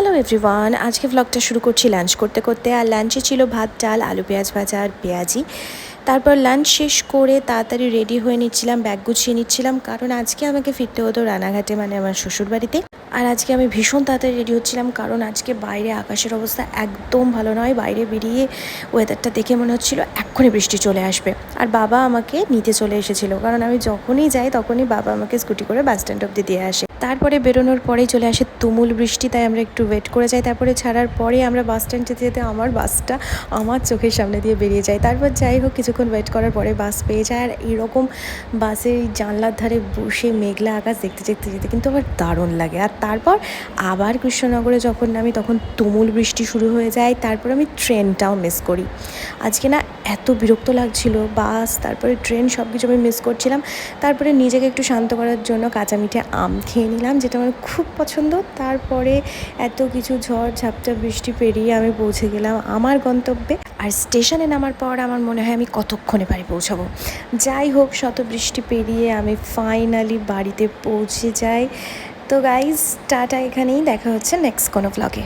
Hello everyone আজকে ভ্লগটা শুরু করছি লাঞ্চ করতে করতে। আর লাঞ্চে ছিল ভাত, ডাল, আলু, পেঁয়াজ ভাজা আর পেঁয়াজি। তারপর লাঞ্চ শেষ করে তাড়াতাড়ি রেডি হয়ে নিচ্ছিলাম ব্যাগ গুছিয়ে নিচ্ছিলাম। কারণ আজকে আমাকে ফিরতে হতো রানাঘাটে মানে আমার শ্বশুর বাড়িতে আর আজকে আমি ভীষণ তাড়াতাড়ি রেডি হচ্ছিলাম, কারণ আজকে বাইরে আকাশের অবস্থা একদম ভালো নয়। বাইরে বেরিয়ে ওয়েদারটা দেখে মনে হচ্ছিল এক্ষুনি বৃষ্টি চলে আসবে। আর বাবা আমাকে নিতে চলে এসেছিল। কারণ আমি যখনই যাই, তখনই বাবা আমাকে স্কুটি করে বাস স্ট্যান্ড অব্দি দিয়ে আসে। তারপরে বেরোনোর পরেই চলে আসে তুমুল বৃষ্টি, তাই আমরা একটু ওয়েট করে যাই। তারপরে ছাড়ার পরে আমরা বাস স্ট্যান্ড যেতে যেতে আমার বাসটা আমার চোখের সামনে দিয়ে বেরিয়ে যায়। তারপর যাই হোক, কিছুক্ষণ ওয়েট করার পরে বাস পেয়ে যায়। আর এরকম বাসের জানলার ধারে বসে মেঘলা আকাশ দেখতে দেখতে যেতে কিন্তু আমার দারুণ লাগে। আর তারপর আবার কৃষ্ণনগরে যখন নামি, তখন তুমুল বৃষ্টি শুরু হয়ে যায়। তারপর আমি ট্রেনটাও মিস করি। আজকে না এত বিরক্ত লাগছিল বাস তারপরে ট্রেন সব কিছু আমি মিস করছিলাম। তারপরে নিজেকে একটু শান্ত করার জন্য কাঁচা মিঠে আম খেয়ে নিলাম, যেটা আমার খুব পছন্দ। তারপরে এত কিছু ঝড়, ঝাপটা, বৃষ্টি পেরিয়ে আমি পৌঁছে গেলাম আমার গন্তব্যে। আর স্টেশনে নামার পর আমার মনে হয় আমি কতক্ষণে বাড়ি পৌঁছাবো। যাই হোক, শত বৃষ্টি পেরিয়ে আমি ফাইনালি বাড়িতে পৌঁছে যাই। তো গাইজ টাটা এখানেই, দেখা হচ্ছে নেক্সট কোনো ব্লগে